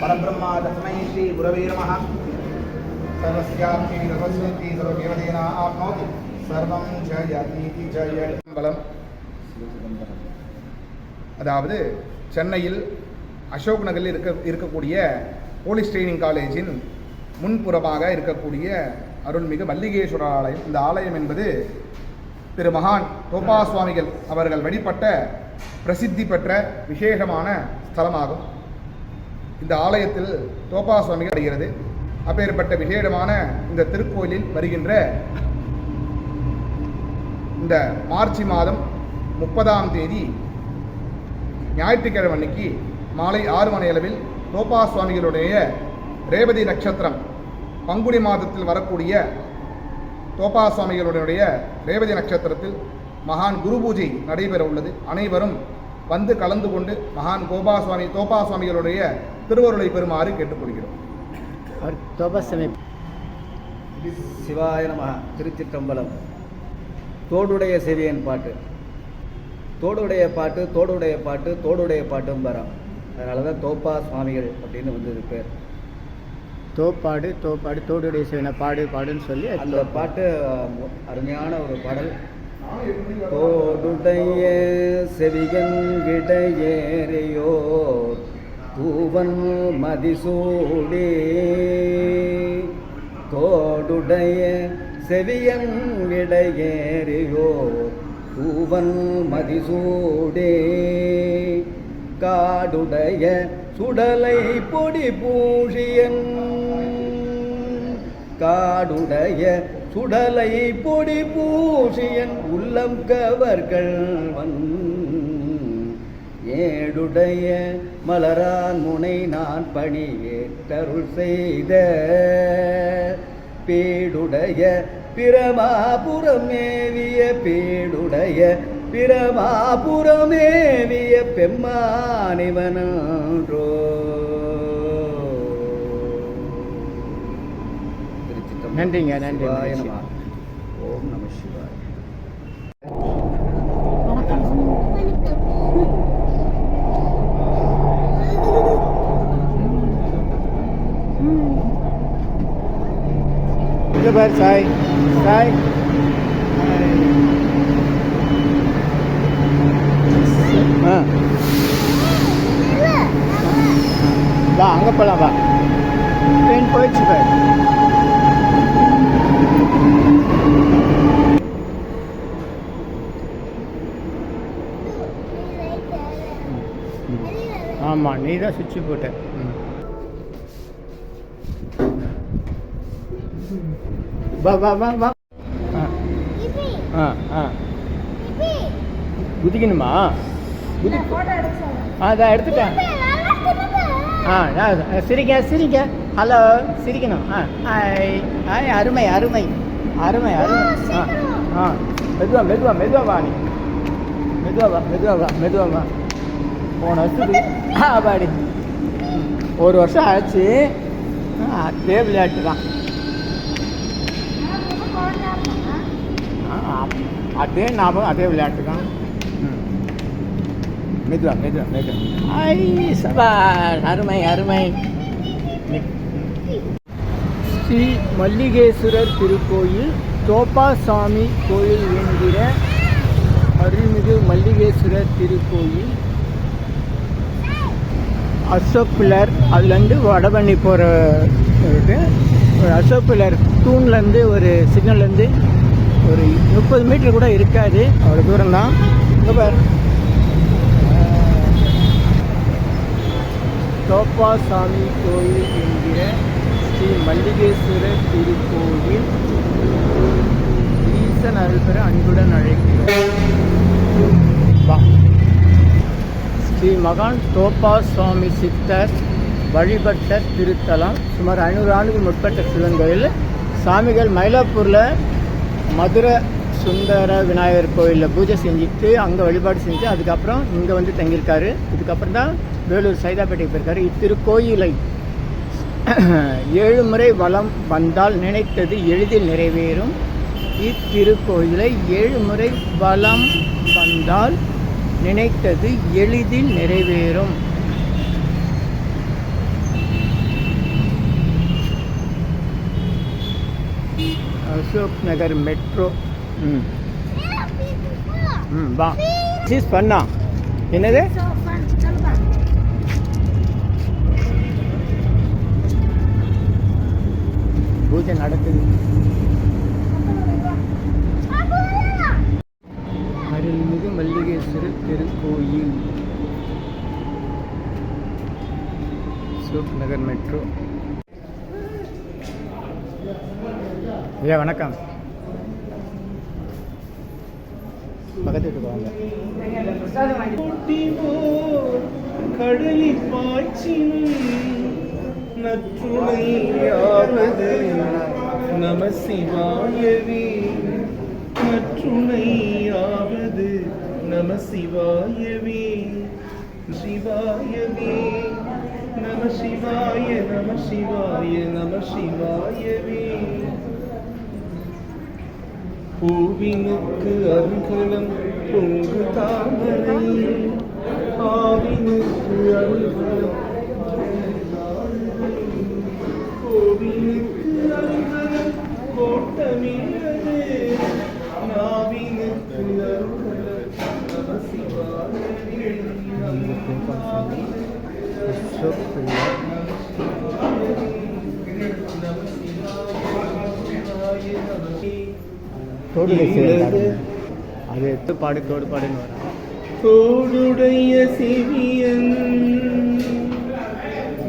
பரபிரம்மா தஸ்மை ஸ்ரீ குரவே நம சர்வஸ்யாப்தி சர்வஸ்வதி சர்வதேவதேனா ஆப்னோதி சர்வம் ஜயதீதி ஜய பலம் அதாவது சென்னையில் அசோக் நகரில் இருக்க இருக்கக்கூடிய போலீஸ் ட்ரைனிங் காலேஜின் முன்புறமாக இருக்கக்கூடிய அருள்மிகு மல்லிகேஸ்வரர் ஆலயம். இந்த ஆலயம் என்பது திரு மகான் தோப்பா சுவாமிகள் அவர்கள் வழிபட்ட பிரசித்தி பெற்ற விசேஷமான ஸ்தலமாகும். இந்த ஆலயத்தில் தோப்பா சுவாமி வருகிறது. அப்பேற்பட்ட விசேடமான இந்த திருக்கோயிலில் வருகின்ற இந்த மார்ச் மாதம் முப்பதாம் தேதி ஞாயிற்றுக்கிழமை அன்னைக்கு மாலை ஆறு மணி அளவில் தோப்பா சுவாமிகளுடைய ரேவதி நட்சத்திரம் பங்குனி மாதத்தில் வரக்கூடிய தோப்பா சுவாமிகளுடைய ரேவதி நட்சத்திரத்தில் மகான் குரு பூஜை நடைபெற உள்ளது அனைவரும் வந்து கலந்து கொண்டு மகான் கோபா சுவாமி தோப்பா சுவாமிகளுடைய திருவருளை பெறுமாறு கேட்டுக்கொள்கிறோம். சிவாய நம திருச்சிற்றம்பலம். தோடுடைய செவியன் பாட்டு. தோடுடைய பாட்டு தோடுடைய பாட்டு தோடுடைய பாட்டும் வரோம் அதனால தான் தோப்பா சுவாமிகள் அப்படின்னு வந்தது பேர். தோப்பாடு தோப்பாடு தோடுடைய சிவனை பாடு பாடுன்னு சொல்லி அந்த. பாட்டு அருமையான ஒரு பாடல். தோடுடைய செவியங்கிடையேறியோர் தூவன் மதிசூடே. தோடுடைய விடையேறியோ தூவன் மதிசூடே. காடுடைய சுடலை பொடி பூஷியன் காடுடைய சுடலை பொடி பூஷியன் உள்ளம் கவர்கள் கவர்கள்வன் ஏடுடைய மலரான் முனை நான் பணி ஏற்றருள் செய்த பேடுடைய பிரமாபுரமேவிய பேடுடைய பிரமாபுரமேவிய பெம்மானிவனன்றோ திருச்சிற்றம்பலம். நன்றிங்க, நன்றி. ஓம் நம சிவாய இங்க பாரு சாய் சாய் ஆ வா அங்கே போகலாம் வா ட்ரெயின் போயிடுச்சு பாரு ஆமாம் நீ தான் சுவிட்சு போட்ட ம். வா வா வா வா. ஆ. ஆ ஆ. குதிக்கணுமா? குதி ஆ அதான் எடுத்துட்டேன். ஆ நான் சிரிக்க சிரிக்க ஹலோ சிரிக்கணும். ஆ ஆய் அருமை அருமை. அருமை அருமை. ஆ ஆ. மெதுவா மெதுவா மெதுவா வா நீ. மெதுவா வா மெதுவா வா மெதுவா வா. போன வருஷத்துக்கு ஆ பாடி. ஒரு வருஷம் ஆச்சு. அதே விளையாட்டு தான் ஆ, ஆ, அதே ஞாபகம் அதே விளையாட்டு தான். மெதுவா மெதுவா மெதுவா ஐ சபா அருமை அருமை. ஸ்ரீ மல்லிகேஸ்வரர் திருக்கோயில் தோப்பாசாமி கோயில் என்கிற அருள்மிகு மல்லிகேஸ்வரர் திருக்கோயில். அசோக் பில்லர் அதுலேருந்து வடபண்ணி போகிற இது. ஒரு அசோக் பில்லர் தூண்லேருந்து ஒரு சிக்னல்லேருந்து ஒரு முப்பது மீட்டர் கூட இருக்காது. அவ்வளோ தூரம் தான். இங்கே பாரு. தோப்பாசாமி கோயில் என்கிற ஸ்ரீ மல்லிகேஸ்வரர் திருக்கோயில் ஈசன் அருள் பெற அன்புடன் அழைக்கிறோம். ஸ்ரீ மகான் தோப்பா சுவாமி சித்தர் வழிபட்ட திருத்தலம் சுமார் ஐநூறு ஆண்டுக்கு முற்பட்ட சிவன் கோயில் சாமிகள் மயிலாப்பூரில் மதுரை சுந்தர விநாயகர் கோயிலில் பூஜை செஞ்சுட்டு அங்கே வழிபாடு செஞ்சு அதுக்கப்புறம் இங்கே வந்து தங்கியிருக்காரு. இதுக்கப்புறம் தான் வேலூர் சைதாப்பேட்டைக்கு போயிருக்காரு. இத்திருக்கோயிலை ஏழு முறை வளம் வந்தால் நினைத்தது எளிதில் நிறைவேறும். இத்திருக்கோயிலை ஏழு முறை வளம் வந்தால் நினைத்தது எளிதில் நிறைவேறும். அசோக் நகர் மெட்ரோ. ம். ம் வா. சீஸ் பண்ணா. என்னது? பூஜை நடக்குது. அருள்மிகு மல்லிகேஸ்வரர் திருக்கோயில். அசோக் நகர் மெட்ரோ. ஐயா வணக்கம். பக்கத்து வீட்டுக்கு கடலில் பாய்ச்சினும் நற்றுணையாவது நம சிவாயவே. நற்றுணையாவது நம சிவாயவே. சிவாயவே. நம சிவாய நம சிவாய நம சிவாயவே. பூவினுக்கு அருகலம் பொங்கு தாமரை ஆவினுக்கு அருகலம் கோவிலுக்கு அருகலம் கோட்டமில்லது நாவினுக்கு அருகலம் நம சிவாயவே அது. எத்து பாடு தோடு பாடுன்னு வரும். தோடுடைய செவியன்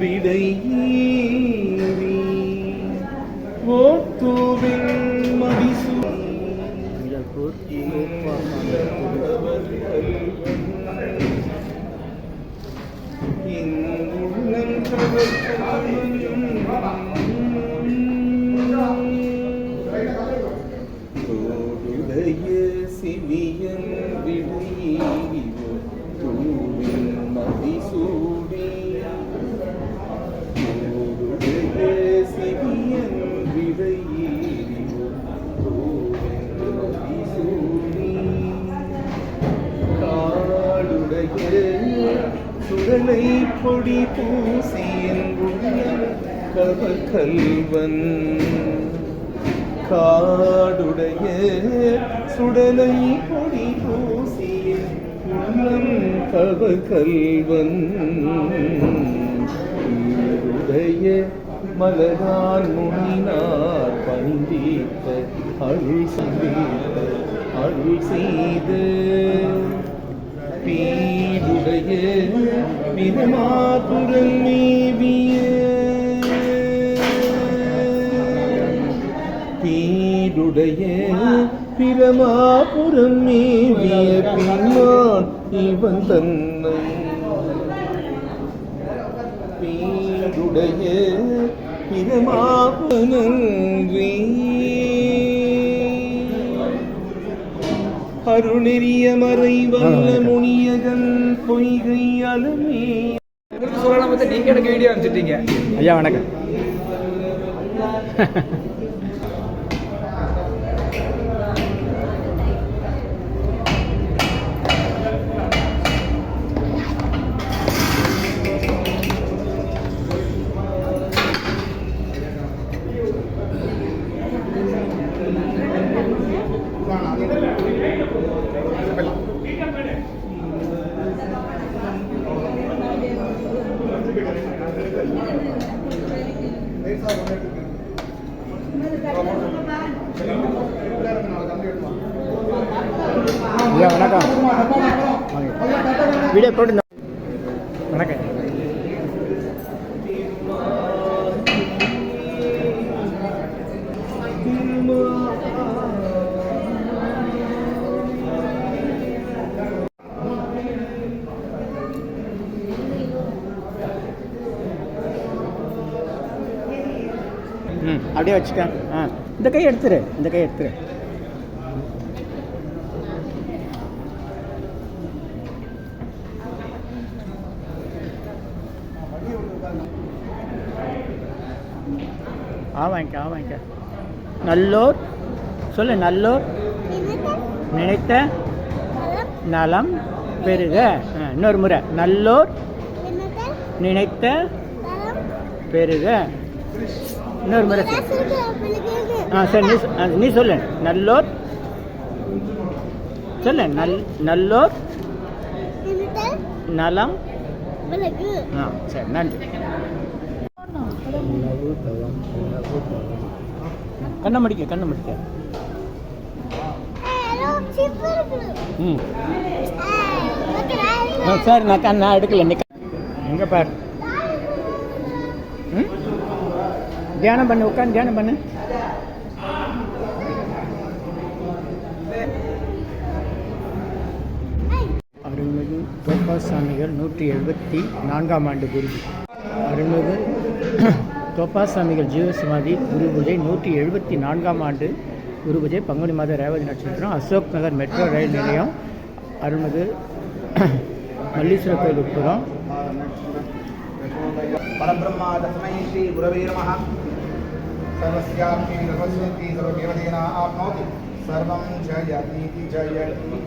விடையீரி ஓத்தூவில் மதிசூ மயிலாப்பூர் கோப்பாசாமி கல்வன். காடுடைய சுடலை பொடி பூசியன் உள்ளம் கல்வன். உடைய மலரான் முனினார் பணிந்தீர்த்த அருள் செய்த அருள் செய்து. பீடுடைய பிரமாபுரம் நீ பீடுடைய பிரமாபுரம் மேவிய பின்னான் இவன் தன்னை. பீடுடைய பிரமாபனன்றி அருணெறிய மறை வல்ல முனியகன் பொய்கை அலமே. சொல்லலாம் நீங்க எனக்கு வீடியோ அனுப்பிச்சிட்டீங்க. ஐயா வணக்கம். அப்படியே வச்சுக்க ஆ இந்த கை எடுத்துரு இந்த கை எடுத்துரு. ஆ வாங்கிக்க ஆ வாங்கிக்க நல்லோர் சொல்லு நல்லோர். நினைத்த நலம் பெருக இன்னொரு முறை. நல்லோர் நினைத்த பெருக இன்னொரு முறை ஆ சரி நீ நீ சொல்லு. நல்லோர். சொல்லு. நல் நல்லோர். நலம். ஆ சரி நன்றி. கண்ணை முடிக்க கண்ணை முடிக்க. ம். ஆ, நான் கண்ணா எடுக்கல. நிக்க எங்கே பாரு. ம்? தியானம் பண்ணு உட்காந்து தியானம் பண்ணு. அருள்மிகு தோப்பாசாமிகள் நூற்றி எழுபத்தி நான்காம் ஆண்டு குருவி அருள்மிகு தோப்பாசாமிகள் ஜீவசமாதி குரு பூஜை நூற்றி எழுபத்தி நான்காம் ஆண்டு குரு பூஜை. பங்குனி மாத ரேவதி நட்சத்திரம் அசோக் நகர் மெட்ரோ ரயில் நிலையம். அருள்மிகு மல்லீஸ்வர கோயில் உட்புறம் பரபிரம்மா தஸ்மை ஸ்ரீ குரவே सर्वस्यापि सर्वस्वन्ति सर्वदेवतेना आप्नोति सर्वं जयतीति जयति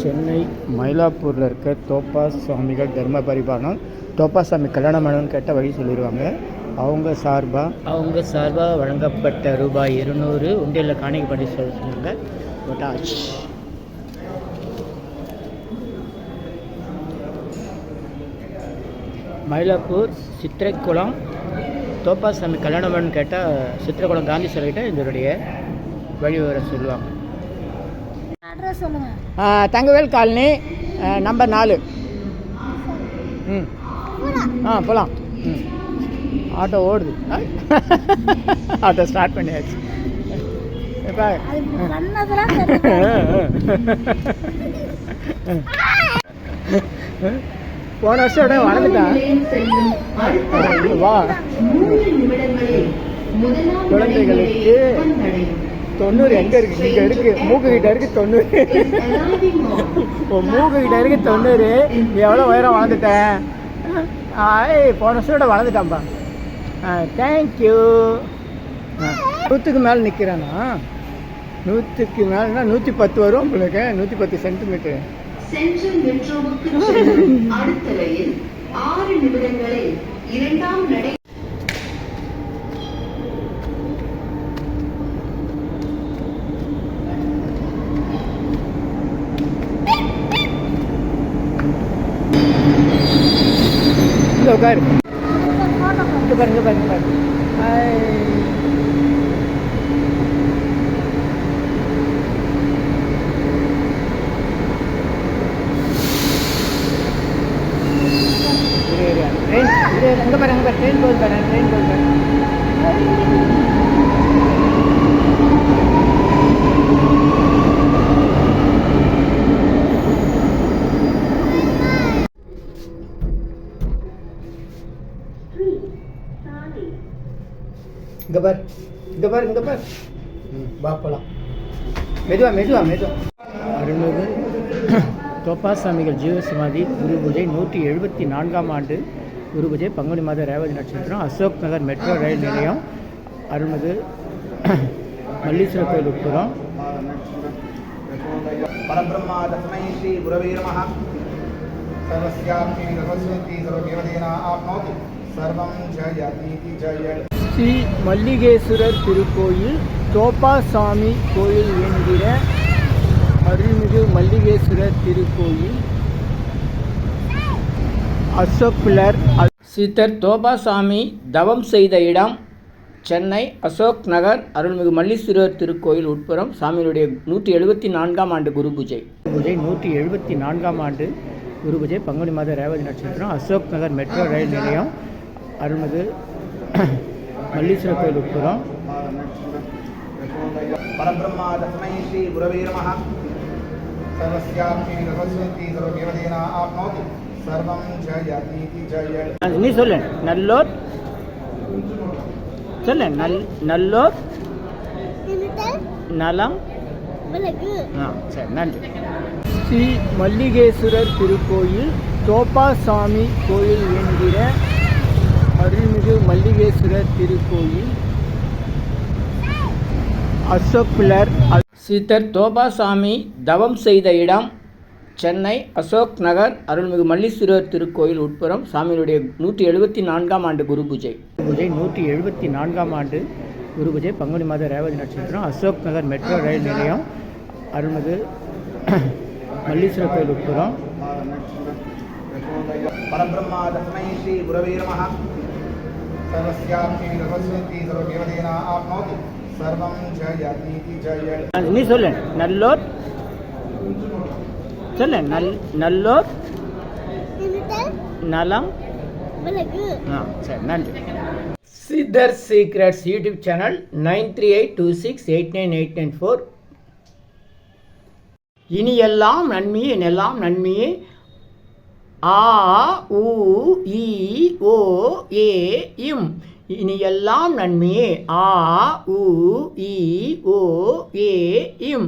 சென்னை மயிலாப்பூரில் இருக்க தோப்பா சுவாமிகள் தர்ம பரிபாலனம் தோப்பா சாமி கல்யாணம் பண்ணணும்னு கேட்ட வழி சொல்லிடுவாங்க அவங்க சார்பாக அவங்க சார்பாக வழங்கப்பட்ட ரூபாய் இருநூறு உண்டியலில் காணிக்கை பண்ணி சொல்ல சொன்னாங்க போட்டாச்சு மயிலாப்பூர் சித்திரைக்குளம் தோப்பா சாமி கல்யாணம் பண்ணணும்னு கேட்டால் சித்திரைக்குளம் காந்தி சிலைகிட்ட இதனுடைய வழி விவரம் சொல்லுவாங்க. தங்கவேல் காலனி நம்பர் நாலு. ம். ஆ போகலாம் ம். ஆட்டோ ஓடுது? ஆட்டோ ஸ்டார்ட் பண்ணியாச்சு. இப்போ போன வருஷம் உடனே வளர்ந்துட்டான் வா. குழந்தைகளுக்கு தொண்ணூறு எங்கே இருக்கு? இங்க இருக்கு. மூக்கு கிட்ட இருக்கு தொண்ணூறு. மூக்கு கிட்ட இருக்கு தொண்ணூறு. எவ்வளோ உயரம் வளர்ந்துட்டேன் ஆய் போன வருஷம் விட வளர்ந்துட்டான்ப்பா தேங்க்யூ நூற்றுக்கு மேலே நிற்கிறானா நூற்றுக்கு மேலேனா நூற்றி பத்து வரும் உங்களுக்கு. நூற்றி பத்து சென்டிமீட்டரு சென்ட்ரல் மெட்ரோவுக்கு செல்லும் அடுத்த ரயில் ஆறு நிமிடங்களில் இரண்டாம் நடை உட்காரு. பாருங்க பாருங்க பாருங்க ஹாய் ட்ரெயின் இங்கே பாருங்க இங்கே ட்ரெயின் போகுது பாருங்க ட்ரெயின் போகுது பாருங்க இங்கே பார் இங்கே பார் இங்கே பார். ம் வா மெதுவா மெதுவா மெதுவா. அருள்மிகு தோப்பா சாமிகள் ஜீவசமாதி குரு நூற்றி எழுபத்தி நான்காம் ஆண்டு. குருபூஜை பங்குனி மாத ரேவதி நட்சத்திரம் அசோக் நகர் மெட்ரோ ரயில் நிலையம் அருள்மிகு மல்லீஸ்வரர் கோயில் உட்புறம். பரபிரம்மா தஸ்மை ஸ்ரீ குரவே நம. சர்வஸ்யாமி சரஸ்வதி ஸ்ரீ மல்லிகேஸ்வரர் திருக்கோயில் தோப்பாசாமி கோயில் என்கிற அருள்மிகு மல்லிகேஸ்வரர் திருக்கோயில். அசோக் அசோக்பிள்ளர் சித்தர் தோபாசாமி தவம் செய்த இடம் சென்னை அசோக் நகர் அருள்மிகு மல்லீஸ்வரர் திருக்கோயில் உட்புறம் சாமியினுடைய நூற்றி எழுபத்தி நான்காம் ஆண்டு குரு பூஜை. பூஜை நூற்றி எழுபத்தி நான்காம் ஆண்டு குரு பூஜை. பங்குனி மாத ரேவதி நட்சத்திரம் அசோக் நகர் மெட்ரோ ரயில் நிலையம் அருள்மிகு மல்லீஸ்வரர் கோயில் உட்புறம். பரபிரம்மா தஸ்மை ஸ்ரீ குரவே நம. சர்வஸ்யாம் சர்வதேவதேனா ஆப்னோதி நீ சொல்லு. நல்லோர்? சொல்லு. நல் நல்லோர்? நலம்? ஆ சரி நன்றி. ஸ்ரீ மல்லிகேஸ்வரர் திருக்கோயில் தோப்பா சாமி கோயில் என்கிற அருள்மிகு மல்லிகேஸ்வரர் திருக்கோயில். அசோக்குலர் சித்தர் தோபா சாமி தவம் செய்த இடம் சென்னை அசோக் நகர் அருள்மிகு மல்லீஸ்வரர் திருக்கோயில் உட்புறம் சாமியினுடைய நூற்றி எழுபத்தி நான்காம் ஆண்டு குரு பூஜை. பூஜை நூற்றி எழுபத்தி நான்காம் ஆண்டு குரு பூஜை. பங்குனி மாத ரேவதி நட்சத்திரம் அசோக் நகர் மெட்ரோ ரயில் நிலையம் அருள்மிகு மல்லீஸ்வரர் கோயில் உட்புறம். பரபிரம்மா நீ சொல்லு நல்லூர் சொல்லு. நல் நல்லோர் நலம். ஆ சரி நன்றி. Siddhar secrets YouTube channel nine three eight two six eight nine eight nine four. இனி எல்லாம் நன்மையே எல்லாம் நன்மையே. ஆ உ இ ஓ ஏ இம். இனி எல்லாம் நன்மையே. ஆ உ இ ஓ ஏ இம்.